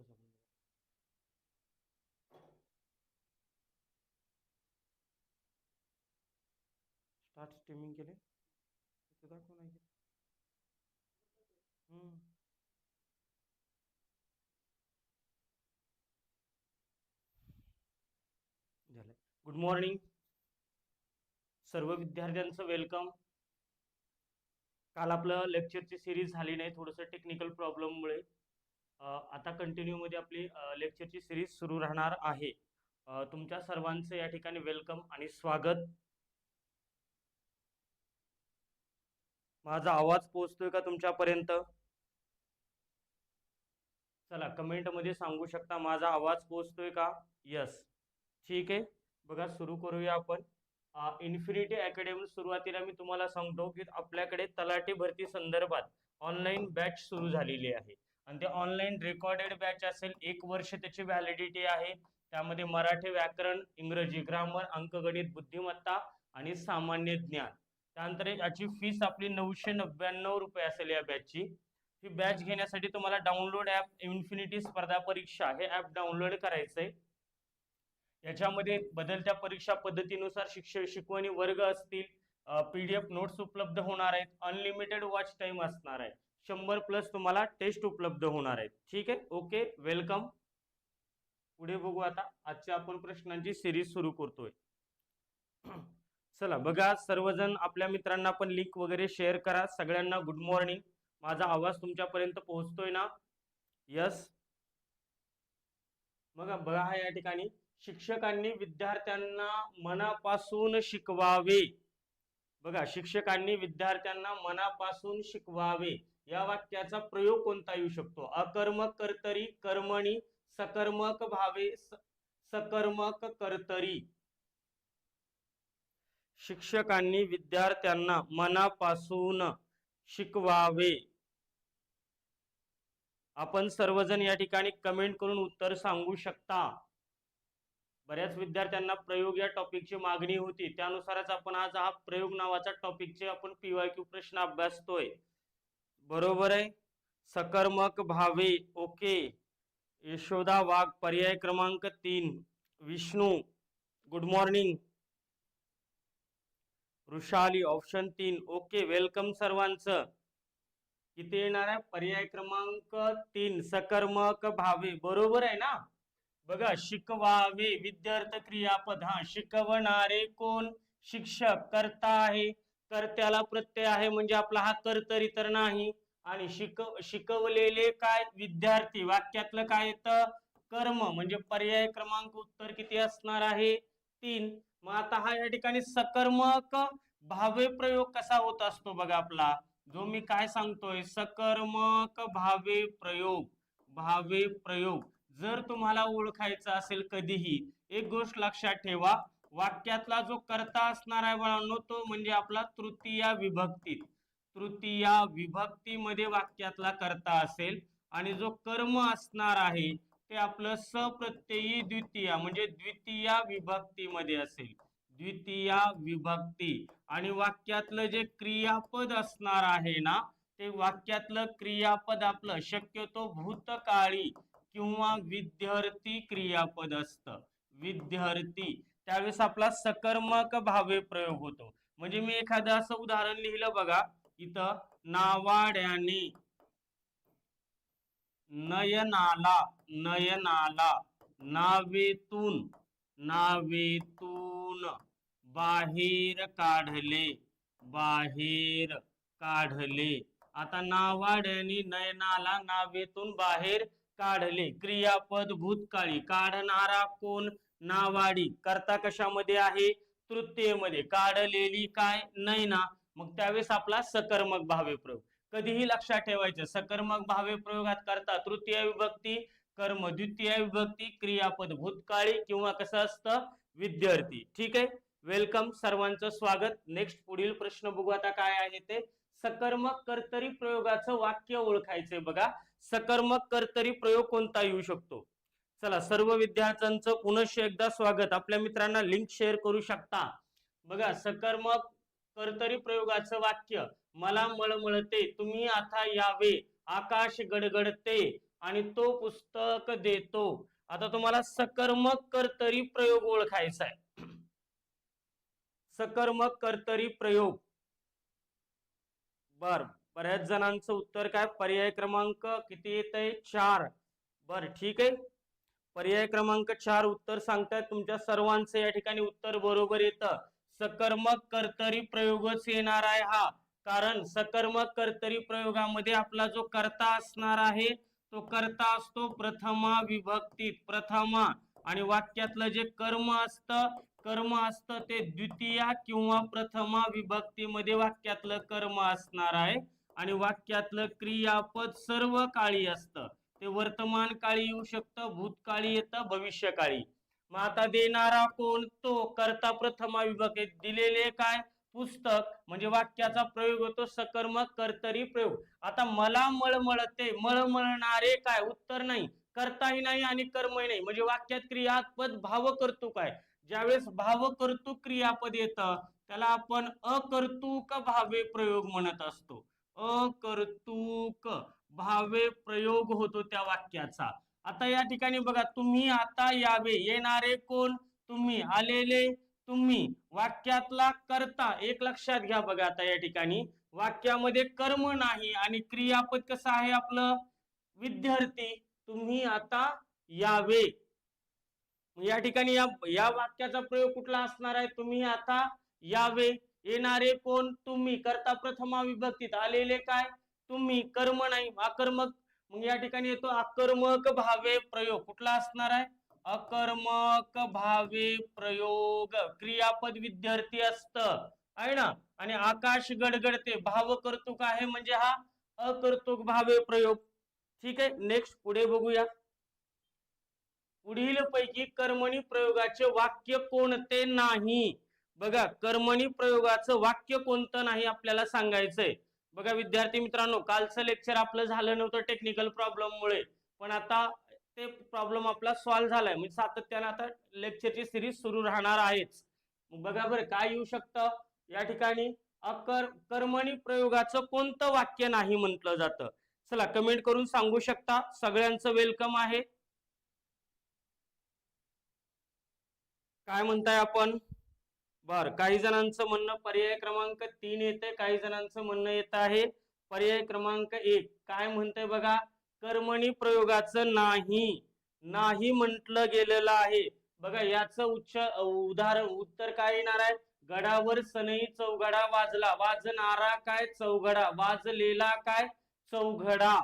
थोडंसं बंद start streaming केले. इथे दाखव नाही केलं. झालं. गुड मॉर्निंग सर्व विद्यार्थ्यांचं वेलकम काल आपलं लेक्चरची सिरीज झाली नाही थोडंसं टेक्निकल प्रॉब्लेममुळे आता कंटिन्यूमध्ये आपली लेक्चरची सिरीज सुरू राहणार आहे. तुमच्या सर्वांचं या ठिकाणी वेलकम आणि स्वागत. माझा आवाज पोहोचतोय का तुमच्यापर्यंत? चला कमेंटमध्ये सांगू शकता माझा आवाज पोहोचतोय का? यस ठीक आहे. बघा सुरू करूया आपण. इन्फिनिटी अकॅडमी सुरुवातीला मी तुम्हाला सांगतो की आपल्याकडे तलाठी भरती संदर्भात ऑनलाईन बॅच सुरू झालेली आहे. आणि ते ऑनलाईन रेकॉर्डेड बॅच असेल एक वर्ष त्याची व्हॅलिडिटी आहे. त्यामध्ये मराठी व्याकरण इंग्रजी ग्रामर अंकगणित बुद्धिमत्ता आणि सामान्य ज्ञान. त्यानंतर याची फीस आपली नऊशे नव्याण्णव रुपये असेल या बॅचची ही बॅच घेण्यासाठी तुम्हाला डाउनलोड ॲप इन्फिनिटी स्पर्धा परीक्षा हे ॲप डाउनलोड करायचंय. याच्यामध्ये बदलत्या परीक्षा पद्धतीनुसार शिक्षक शिकवणी वर्ग असतील पीडीएफ नोट्स उपलब्ध होणार आहेत. अनलिमिटेड वॉच टाइम असणार आहे. शंभर प्लस तुम्हाला टेस्ट उपलब्ध होणार आहेत. ठीक आहे? Okay welcome. पुढे बघू आता. आजच्या आपण प्रश्नांची सिरीज सुरू करतोय. चला बघा. सर्वजण आपल्या मित्रांना पण लिंक वगैरे शेअर करा. सगळ्यांना गुड मॉर्निंग माझा आवाज तुमच्यापर्यंत पोहोचतोय ना? यस बघा बघा हा या ठिकाणी. शिक्षकांनी विद्यार्थ्यांना मनापासून शिकवावे. बघा शिक्षकांनी विद्यार्थ्यांना मनापासून शिकवावे. या वाक्याचा प्रयोग कोणता येऊ शकतो? अकर्मक कर्तरी कर्मणी सकर्मक भावे सकर्मक कर्तरी. शिक्षकांनी विद्यार्थ्यांना मनापासून शिकवावे. आपण सर्वजण या ठिकाणी कमेंट करून उत्तर सांगू शकता. बऱ्याच विद्यार्थ्यांना प्रयोग या टॉपिकची मागणी होती. त्यानुसारच आपण आज हा प्रयोग नावाचा टॉपिकचे आपण पीवाय क्यू प्रश्न अभ्यासतोय. बरोबर आहे. सकर्मक भावे ओके. यशोदा वाघ पर्याय क्रमांक तीन. Vishnu good morning Vrushali option तीन. ओके वेलकम सर्वांचं. किती येणार आहे? पर्याय क्रमांक तीन. सकर्मक भावे. बरोबर आहे ना? बघा शिकवावे विद्यार्थ क्रियापद. हा शिकवणारे कोण? शिक्षक कर्ता आहे. कर्त्याला प्रत्यय आहे म्हणजे आपला हा कर्तरी तर नाही. आणि शिकव शिकवलेले काय विद्यार्थी? वाक्यातलं काय येतं? कर्म म्हणजे पर्याय क्रमांक उत्तर किती असणार आहे? तीन. मग आता हा या ठिकाणी सकर्मक भावे प्रयोग कसा होत असतो बघा आपला? जो मी काय सांगतोय? सकर्मक भावे प्रयोग. भावे प्रयोग. जर तुम्हाला ओळखायचं असेल कधीही एक गोष्ट लक्षात ठेवा. वाक्यातला जो कर्ता असणार आहे बाळांनो तो म्हणजे आपला तृतीया विभक्तीत तृतीया विभक्तीमध्ये वाक्यातला कर्ता असेल आणि जो कर्म असणार आहे ते आपलं सप्रत्ययी द्वितीया म्हणजे द्वितीया विभक्तीमध्ये असेल. द्वितीया विभक्ती. आणि वाक्यातलं जे क्रियापद असणार आहे ना ते वाक्यातलं क्रियापद आपलं शक्यतो भूतकाळी किंवा विद्यार्थी क्रियापद असतं. विद्यार्थी. त्यावेळेस आपला सकर्मक भावे प्रयोग होतो. म्हणजे मी एखादं असं उदाहरण लिहिलं बघा. इथं नावाड्याने. नयनाला नयनाला नावेतून नावेतून बाहेर काढले बाहेर काढले. आता नावाड्याने नयनाला नावेतून बाहेर काढले. क्रियापद भूतकाळी काढणारा कोण? नावाडी. करता कशामध्ये आहे? तृतीयमध्ये. काढलेली काय? नयना. मग त्यावेळेस आपला सकर्मक भावे प्रयोग. कधीही लक्षात ठेवायचं सकर्मक भावे प्रयोगात करता तृतीय विभक्ती कर्म द्वितीय विभक्ती क्रियापद भूतकाळी किंवा कसं असतं? विद्यार्थी. ठीक आहे? वेलकम सर्वांचं स्वागत. नेक्स्ट पुढील प्रश्न बघू आता काय आहे ते. सकर्मक कर्तरी प्रयोगाचं वाक्य ओळखायचंय बघा. सकर्मक कर्तरी प्रयोग कोणता येऊ शकतो? चला सर्व विद्यार्थ्यांचं पुनश्च एकदा स्वागत. आपल्या मित्रांना लिंक शेअर करू शकता. बघा सकर्मक कर्तरी प्रयोगाचं वाक्य मला मळमळते तुम्ही आता यावे आकाश गडगडते आणि तो पुस्तक देतो. आता तुम्हाला सकर्मक कर्तरी प्रयोग ओळखायचा आहे. सकर्मक कर्तरी प्रयोग. बर बऱ्याच जणांचं उत्तर काय? पर्याय क्रमांक किती येत आहे चार. बर ठीक आहे. पर्याय क्रमांक चार उत्तर सांगतायत तुमच्या सर्वांचं. या ठिकाणी उत्तर बरोबर येतं. सकर्मक कर्तरी प्रयोगच येणार आहे हा. कारण सकर्मक कर्तरी प्रयोगामध्ये आपला जो कर्ता असणार आहे तो कर्ता असतो प्रथमा विभक्तीत प्रथमा. आणि वाक्यातलं जे कर्म असतं कर्म असतं ते द्वितीया किंवा प्रथमा विभक्तीमध्ये वाक्यातलं कर्म असणार आहे. आणि वाक्यातलं क्रियापद सर्व काळी असतं. ते वर्तमान काळी येऊ शकतं भूतकाळी येतं भविष्यकाळी. मग आता देणारा कोण? तो करता प्रथमा विभक्तीत दिलेले काय? पुस्तक म्हणजे वाक्याचा प्रयोग होतो सकर्मक कर्तरी प्रयोग. आता मला मळमळते मळमळणारे काय? उत्तर नाही. करताही नाही आणि कर्मही नाही. म्हणजे वाक्यात क्रियापद भाव कर्तुक आहे. ज्यावेळेस भाव कर्तुक क्रियापद येतं त्याला आपण अकर्तुक भावे प्रयोग म्हणत असतो. अकर्तुक भावे प्रयोग होतो त्या वाक्याचा. आता या ठिकाणी बघा तुम्ही आता यावे. येणारे कोण? तुम्ही. आलेले तुम्ही. वाक्यातला करता. एक लक्षात घ्या बघा आता या ठिकाणी. वाक्यामध्ये कर्म नाही आणि क्रियापद कसं आहे आपलं? विद्यार्थी तुम्ही आता यावे. या ठिकाणी या या वाक्याचा प्रयोग कुठला असणार आहे? तुम्ही आता यावे. येणारे कोण? तुम्ही. करता प्रथमा विभक्तीत आलेले काय? तुम्ही. कर्म नाही. आकर्मक मग या ठिकाणी येतो आकर्मक भावे प्रयोग. कुठला असणार आहे? अकर्मक भावे प्रयोग. क्रियापद विद्यार्थी असत. आहे ना? आणि आकाश गडगडते. भाव कर्तुक आहे म्हणजे हा अकर्तुक भावे प्रयोग. ठीक आहे? नेक्स्ट पुढे बघूया. पुढील पैकी कर्मणी प्रयोगाचे वाक्य कोणते नाही? बघा कर्मणी प्रयोगाचं वाक्य कोणतं नाही आपल्याला सांगायचंय? बघा विद्यार्थी मित्रांनो कालचं लेक्चर आपलं झालं नव्हतं टेक्निकल प्रॉब्लेम मुळे. पण आता ते प्रॉब्लेम आपला सॉल्व्ह झालाय. म्हणजे सातत्याने आता लेक्चरची सिरीज सुरू राहणार आहेच. बघा बरं काय येऊ शकतं? या ठिकाणी अकर कर्मणी प्रयोगाचं कोणतं वाक्य नाही म्हटलं जातं? चला कमेंट करून सांगू शकता. सगळ्यांचं वेलकम आहे. काय म्हणताय आपण? बर काही जणांचं म्हणणं पर्याय क्रमांक तीन येते काही जणांचं म्हणणं येत आहे पर्याय क्रमांक एक. काय म्हणतंय बघा? कर्मणी प्रयोगाचं नाही. नाही म्हटलं गेलेलं आहे. बघा याचं उच्च उदाहरण उत्तर काय येणार आहे? गडावर सनई चौघडा वाजला. वाजणारा काय चौघडा? वाजलेला काय चौघडा?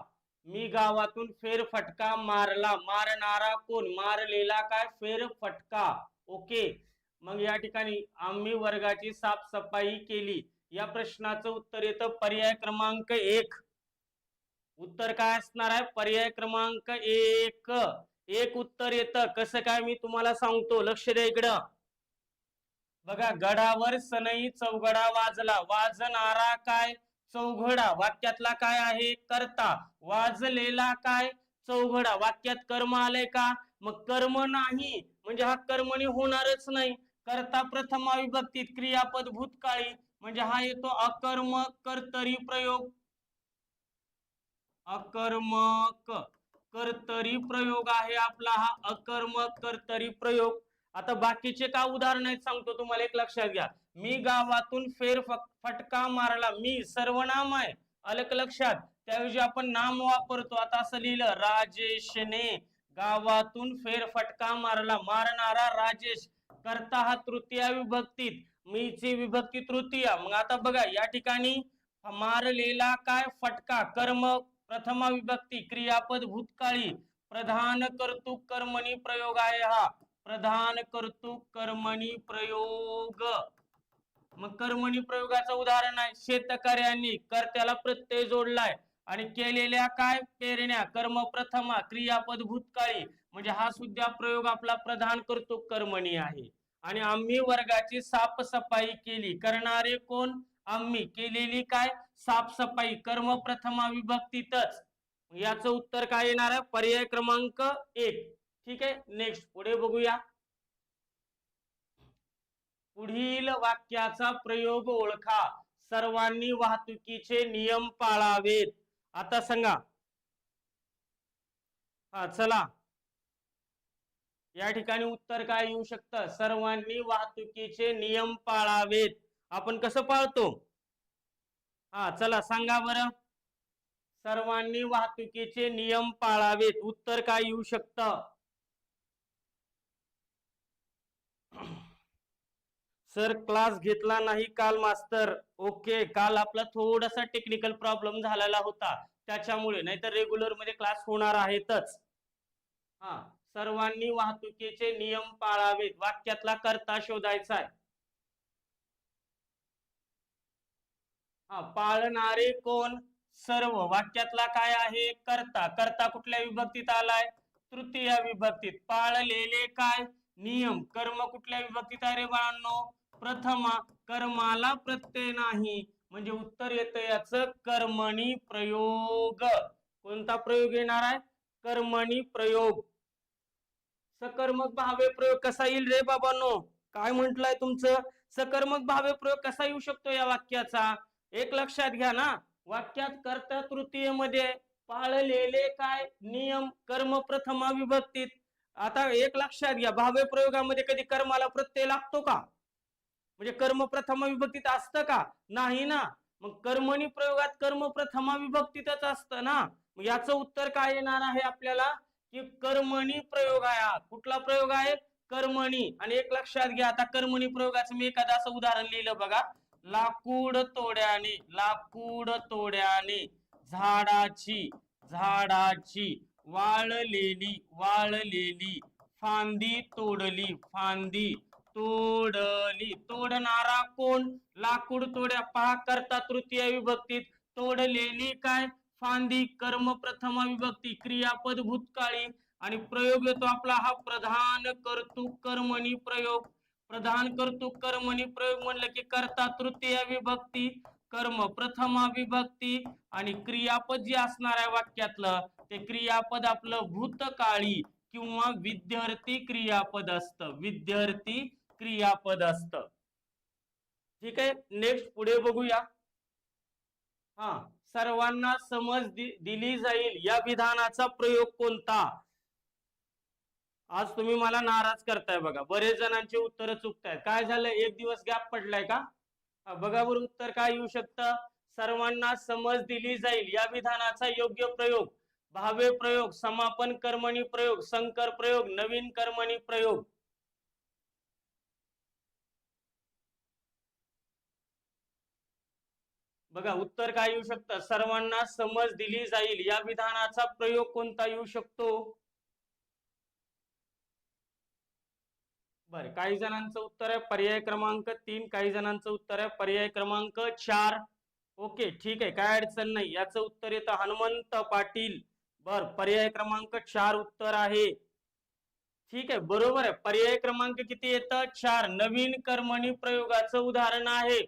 मी गावातून फेर फटका मारला. मारणारा कोण? मारलेला काय? फेर फटका ओके. मग या ठिकाणी आम्ही वर्गाची साफसफाई केली. या प्रश्नाचं उत्तर येतं पर्याय क्रमांक एक. उत्तर काय असणार आहे? पर्याय क्रमांक एक. एक उत्तर येतं. कसं काय मी तुम्हाला सांगतो? लक्ष द्या इकडं. बघा गडावर सनई चौघडा वाजला. वाजणारा काय? चौघडा. वाक्यातला काय आहे? करता. वाजलेला काय? चौघडा. वाक्यात कर्म आलंय का? मग कर्म नाही. म्हणजे हा कर्मणी होणारच नाही. करता प्रथमा विभक्तीत क्रियापद भूतकाळी म्हणजे हा येतो अकर्मक कर्तरी प्रयोग. अकर्मक कर्तरी प्रयोग आहे आपला हा अकर्मक कर्तरी प्रयोग. आता बाकीचे का उदाहरण आहेत सांगतो तुम्हाला एक लक्षात घ्या. मी गावातून फेर फटका मारला मी सर्वनाम आहे. अलग लक्षात त्याऐवजी आपण नाम वापरतो. आता असं लिहिलं राजेशने गावातून फेर फटका मारला मारणारा राजेश. करता हा तृतीया विभक्तीत. मीची विभक्ती तृतीय. मग आता बघा या ठिकाणी मारलेला काय फटका? कर्म प्रथमा विभक्ती क्रियापद भूतकाळी. प्रधान कर्तुक कर्मणी प्रयोग आहे हा. प्रधान कर्तुक कर्मणी प्रयोग. मग कर्मणी प्रयोगाचं उदाहरण आहे. शेतकऱ्यांनी कर्त्याला प्रत्यय जोडलाय. आणि केलेल्या काय पेरण्या कर्म प्रथमा क्रियापद भूतकाळी म्हणजे हा सुद्धा प्रयोग आपला प्रधान करतो कर्मणी आहे. आणि आम्ही वर्गाची साफसफाई केली. करणारे कोण? आम्ही. केलेली काय? साफसफाई कर्म प्रथमा विभक्तीतच. याचं उत्तर काय येणार आहे? पर्याय क्रमांक एक. ठीक आहे? नेक्स्ट पुढे बघूया. पुढील वाक्याचा प्रयोग ओळखा. सर्वांनी वाहतुकीचे नियम पाळावेत. आता सांगा. हा चला. या ठिकाणी उत्तर काय येऊ शकतं? सर्वांनी वाहतुकीचे नियम पाळावेत. आपण कसं पाळतो? हा चला सांगा बरं. सर्वांनी वाहतुकीचे नियम पाळावेत. उत्तर काय येऊ शकतं? सर क्लास घेतला नाही काल मास्तर. ओके काल आपला थोडासा टेक्निकल प्रॉब्लेम झालेला होता. त्याच्यामुळे नाहीतर रेग्युलरमध्ये क्लास होणार आहेतच. हा सर्वांनी वाहतुकीचे नियम पाळावेत. वाक्यातला करता शोधायचा आहे. हा पाळणारे कोण? सर्व. वाक्यातला काय आहे? करता. करता कुठल्या विभक्तीत आलाय? तृतीय विभक्तीत. पाळलेले काय? नियम. कर्म कुठल्या विभक्तीत आहे रे बाळांनो? प्रथमा कर्माला प्रत्यय नाही. म्हणजे उत्तर येतं याच कर्मणी प्रयोग. कोणता प्रयोग येणार आहे? कर्मणी प्रयोग. सकर्मक भावे प्रयोग कसा येईल रे बाबांनो? काय म्हंटलंय तुमचं? सकर्मक भावे प्रयोग कसा येऊ शकतो या वाक्याचा? एक लक्षात घ्या ना. वाक्यात कर्ता तृतीयमध्ये पाळलेले काय? नियम कर्म प्रथमा विभक्तीत आता एक लक्षात घ्या. भावे प्रयोगामध्ये कधी कर्माला प्रत्यय लागतो का? म्हणजे कर्म प्रथमा विभक्तीत असतं का? नाही ना. मग कर्मणी प्रयोगात कर्म प्रथमा विभक्तीतच असतं ना. मग याचं उत्तर काय येणार आहे आपल्याला? की कर्मणी प्रयोग आहे हा. कुठला प्रयोग आहे? कर्मणी आणि एक लक्षात घ्या आता कर्मणी प्रयोगाचं मी एखादं असं उदाहरण लिहिलं बघा. लाकूड तोड्याने लाकूड तोड्याने झाडाची झाडाची वाळलेली वाळलेली फांदी तोडली फांदी. तोडली तोडणारा कोण? लाकूड तोड्या पहा करता तृतीय विभक्तीत. तोडलेली काय? फांदी कर्म प्रथमा विभक्ती क्रियापद भूतकाळी. आणि प्रयोग येतो आपला हा प्रधान कर्तुक कर्मणी प्रयोग. प्रधान कर्तुक कर्मणी प्रयोग म्हणलं की कर्ता तृतीय विभक्ती कर्म प्रथमा विभक्ती आणि क्रियापद जे असणार आहे वाक्यातलं ते क्रियापद आपलं भूतकाळी किंवा विद्यार्थी क्रियापद असतं. विद्यार्थी क्रियापद असत. ठीक आहे? नेक्स्ट पुढे बघूया. हा सर्वांना समज दि- दिली जाईल. या विधानाचा प्रयोग कोणता? आज तुम्ही मला नाराज करताय बघा. बरेच जणांची उत्तर चुकतायत. काय झालं? एक दिवस गॅप पडलाय का? बघा बरं उत्तर काय येऊ शकतं. सर्वांना समज दिली जाईल. या विधानाचा योग्य प्रयोग. भावे प्रयोग समापन कर्मणी प्रयोग संकर प्रयोग नवीन कर्मणी प्रयोग. बघा उत्तर काय येऊ शकतं? सर्वांना समज दिली जाईल. या विधानाचा प्रयोग कोणता येऊ शकतो? बर काही जणांचं उत्तर आहे पर्याय क्रमांक तीन. काही जणांचं उत्तर आहे पर्याय क्रमांक चार. ओके ठीक आहे काय अडचण नाही. याचं उत्तर येतं हनुमंत पाटील. बर पर्याय क्रमांक चार उत्तर आहे. ठीक आहे बरोबर आहे. पर्याय क्रमांक किती येतं? चार. नवीन कर्मणी प्रयोगाचं उदाहरण आहे.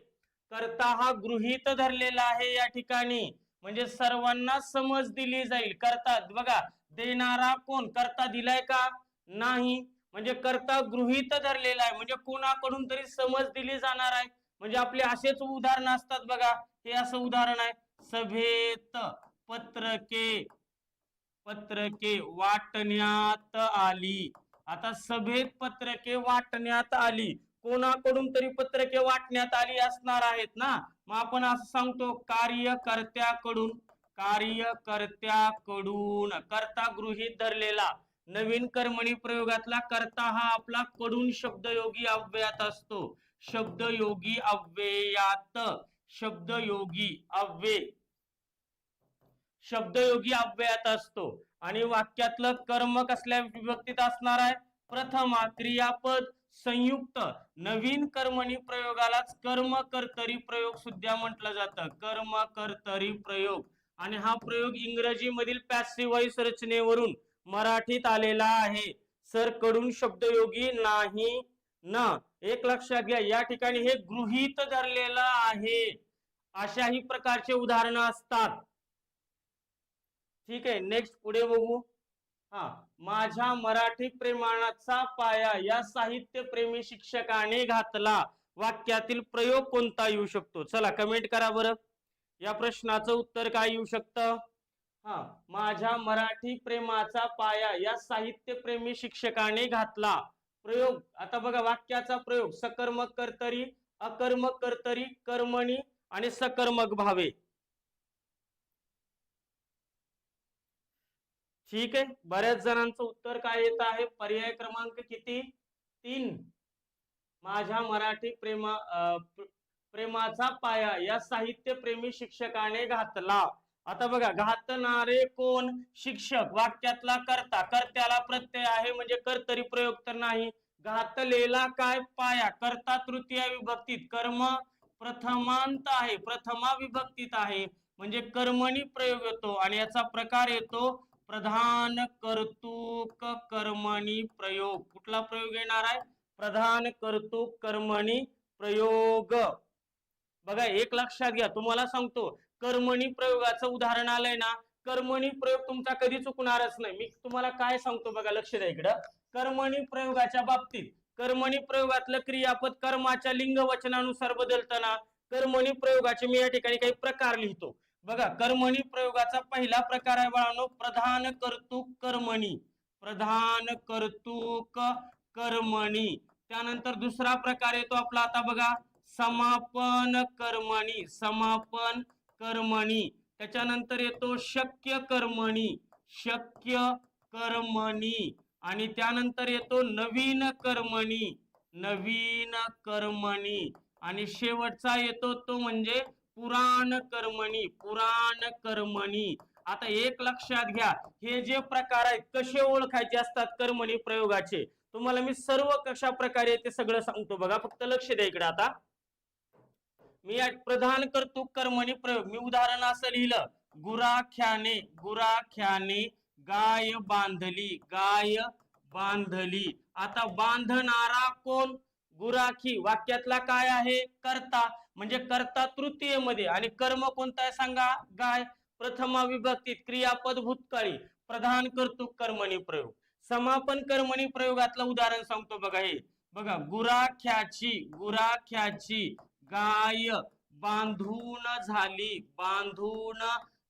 करता हा गृहीत धरलेला आहे या ठिकाणी. म्हणजे सर्वांना समज दिली जाईल. करता बघा देणारा कोण? करता दिलाय का? नाही. म्हणजे करता गृहीत धरलेला आहे. म्हणजे कोणाकडून तरी समज दिली जाणार आहे. म्हणजे आपले असेच उदाहरण असतात बघा. हे असं उदाहरण आहे. सभेत पत्रके पत्रके वाटण्यात आली. आता सभेत पत्रके वाटण्यात आली. कोणाकडून तरी पत्रके वाटण्यात आली असणार आहेत ना? मग आपण असं सांगतो कार्यकर्त्याकडून कार्यकर्त्याकडून करता गृहीत धरलेला नवीन कर्मणी प्रयोगातला करता हा आपला कडून शब्दयोगी अव्ययात असतो. शब्दयोगी अव्ययात. शब्दयोगी अव्यय. शब्दयोगी अव्ययात असतो. आणि वाक्यातलं कर्म कसल्या विभक्तीत असणार आहे? प्रथमा क्रियापद. संयुक्त नवीन कर्मणी प्रयोगालाच कर्म कर्तरी प्रयोग सुद्धा म्हटलं जातं. कर्म कर्तरी प्रयोग. आणि हा प्रयोग इंग्रजी मधील पॅसिव्ह रचनेवरून मराठीत आलेला आहे. सरकडून शब्दयोगी नाही. ना एक लक्षात घ्या या ठिकाणी हे गृहीत धरलेलं आहे. अशाही प्रकारचे उदाहरणं असतात. ठीक आहे नेक्स्ट पुढे बघू. हा. माझ्या मराठी प्रेमाचा पाया या साहित्य प्रेमी शिक्षकाने घातला. वाक्यातील प्रयोग कोणता येऊ शकतो? चला कमेंट करा बरं. या प्रश्नाचं उत्तर काय येऊ शकतं? हा माझ्या मराठी प्रेमाचा पाया या साहित्यप्रेमी शिक्षकाने घातला. प्रयोग आता बघा वाक्याचा प्रयोग. सकर्मक कर्तरी अकर्मक कर्तरी कर्मणी आणि सकर्मक भावे. ठीक आहे? बऱ्याच जणांचं उत्तर काय येत आहे? पर्याय क्रमांक किती? तीन. माझ्या मराठी प्रेमा प्रेमाचा पाया या साहित्य प्रेमी शिक्षकाने घातला. आता बघा घातणारे कोण? शिक्षक. वाक्यातला कर्ता. कर्त्याला प्रत्यय आहे म्हणजे कर्तरी प्रयोग तर नाही. घातलेला काय पाया? कर्ता तृतीय विभक्तीत. कर्म प्रथमांत आहे. प्रथमा विभक्तीत आहे. म्हणजे कर्मणी प्रयोग येतो आणि याचा प्रकार येतो प्रधान कर्तुक कर्मणी प्रयोग. कुठला प्रयोग येणार आहे? प्रधान कर्तुक कर्मणी प्रयोग. बघा एक लक्षात घ्या. तुम्हाला सांगतो कर्मणी प्रयोगाचं उदाहरण आलंय ना? कर्मणी प्रयोग तुमचा कधी चुकणारच नाही. मी तुम्हाला काय सांगतो बघा लक्ष द्या इकडं. कर्मणी प्रयोगाच्या बाबतीत कर्मणी प्रयोगातलं क्रियापद कर्माच्या लिंग वचनानुसार बदलताना कर्मणी प्रयोगाचे मी या ठिकाणी काही प्रकार लिहितो. बघा कर्मणी प्रयोगाचा पहिला प्रकार आहे बाळांनो प्रधान कर्तुक कर्मणी. प्रधान कर्तुक कर्मणी. त्यानंतर दुसरा प्रकार येतो आपला आता बघा समापन कर्मणी. समापन कर्मणी. त्याच्यानंतर येतो शक्य कर्मणी. शक्य कर्मणी. आणि त्यानंतर येतो नवीन कर्मणी. नवीन कर्मणी. आणि शेवटचा येतो तो म्हणजे पुराण कर्मणी पुराण कर्मणी. आता एक लक्षात घ्या हे जे प्रकार आहेत कसे ओळखायचे असतात कर्मणी प्रयोगाचे? तुम्हाला मी सर्व कशा प्रकारे ते सगळं सांगतो बघा फक्त लक्ष द्या इकडे आता. मी प्रधान करतो कर्मणी प्रयोग. मी उदाहरण असं लिहिलं गुराख्याने गुराख्याने गाय बांधली गाय बांधली. आता बांधणारा कोण? गुराखी वाक्यातला काय आहे? कर्ता. म्हणजे कर्ता तृतीयमध्ये आणि कर्म कोणता आहे सांगा? गाय. प्रथमा विभक्तीत क्रियापद भूतकाळी. प्रधान कर्तुक कर्मणी प्रयोग. समापन कर्मणी प्रयोगातलं उदाहरण सांगतो बघा हे. बघा गुराख्याची गुराख्याची गाय बांधून झाली बांधून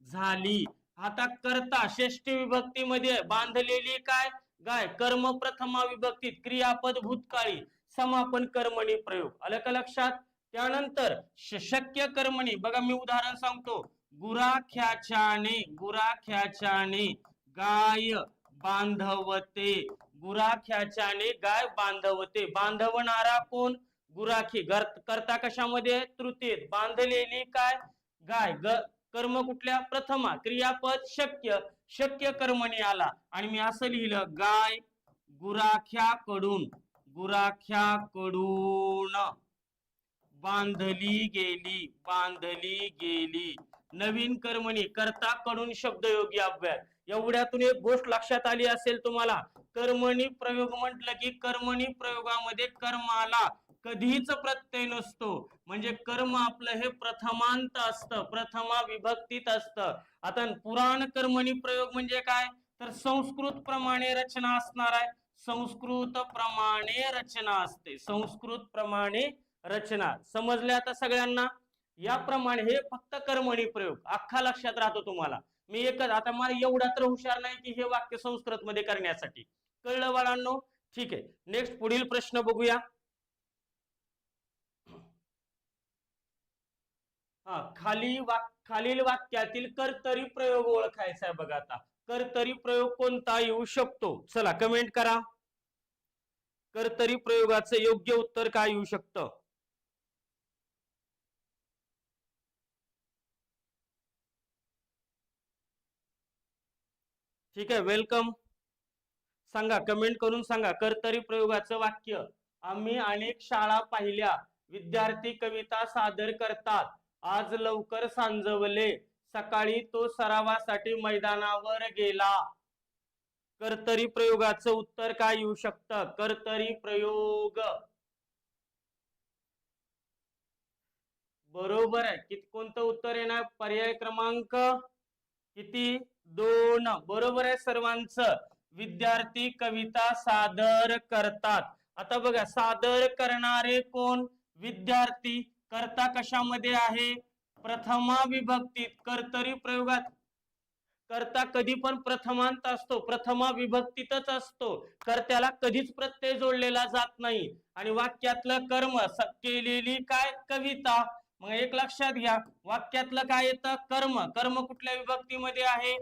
झाली. आता करता षष्टी विभक्तीमध्ये बांधलेली काय? गाय. कर्म प्रथमा विभक्तीत क्रियापद भूतकाळी. समापन कर्मणी प्रयोग. आलं का लक्षात त्यानंतर शक्य कर्मणी. बघा मी उदाहरण सांगतो. गुराख्याच्याने गुराख्याच्याने गाय बांधवते. गुराख्याच्याने गाय बांधवते. बांधवणारा कोण? गुराखी. गर- करता कशामध्ये? तृतीयेत. बांधलेली काय? गाय. ग कर्म कुठल्या? प्रथमा. क्रियापद शक्य. शक्य कर्मणी आला. आणि मी असं लिहिलं गाय गुराख्याकडून. गुराख्याकडून. बांधली गेली बांधली गेली. नवीन कर्मणी कर्ता कडून शब्द शब्दयोगी अभ्यास. एवढ्यातून एक गोष्ट लक्षात आली असेल तुम्हाला? कर्मणी प्रयोग म्हटलं की कर्मणी प्रयोगामध्ये कर्माला कधीच प्रत्यय नसतो. म्हणजे कर्म आपलं हे प्रथमांत असतं प्रथमा विभक्तीत असतं. आता पुराण कर्मणी प्रयोग म्हणजे काय? तर संस्कृत प्रमाणे रचना असणार आहे. संस्कृत प्रमाणे रचना असते. संस्कृत प्रमाणे रचना. समजले आता सगळ्यांना? याप्रमाणे हे फक्त कर्मणी प्रयोग. अख्खा लक्षात राहतो तुम्हाला. मी एकच आता मला एवढा तर हुशार नाही की हे वाक्य संस्कृत मध्ये करण्यासाठी. कळलं बाळांनो? ठीक आहे. नेक्स्ट पुढील प्रश्न बघूया. हा खाली वाक खालील वाक्यातील कर्तरी प्रयोग ओळखायचा आहे बघा आता. कर्तरी प्रयोग कोणता येऊ शकतो? चला कमेंट करा. कर्तरी प्रयोगाचं योग्य उत्तर काय येऊ शकतं? ठीक आहे वेलकम सांगा कमेंट करून सांगा. कर्तरी प्रयोगाचं वाक्य. आम्ही अनेक शाळा पाहिल्या. विद्यार्थी कविता सादर करतात. आज लवकर सांजवले. सकाळी तो सरावासाठी मैदानावर गेला. कर्तरी प्रयोगाचं उत्तर काय येऊ शकतं? कर्तरी प्रयोग. बरोबर आहे. किती कोणतं उत्तर येणार? पर्याय क्रमांक किती? दोन. बरोबर आहे सर्वांचं. विद्यार्थी कविता सादर करतात. आता बघा सादर करणारे कोण? विद्यार्थी कर्ता कशामध्ये आहे? प्रथमा विभक्तीत कर्तरी प्रयोगात. कर्ता कधी पण प्रथमांत असतो. प्रथमा विभक्तीतच असतो. कर्त्याला कधीच प्रत्यय जोडलेला जात नाही. आणि वाक्यातलं कर्म केलेली काय? कविता. मग एक लक्षात घ्या. वाक्यातलं काय येतं? कर्म. कर्म कुठल्या विभक्तीमध्ये आहे?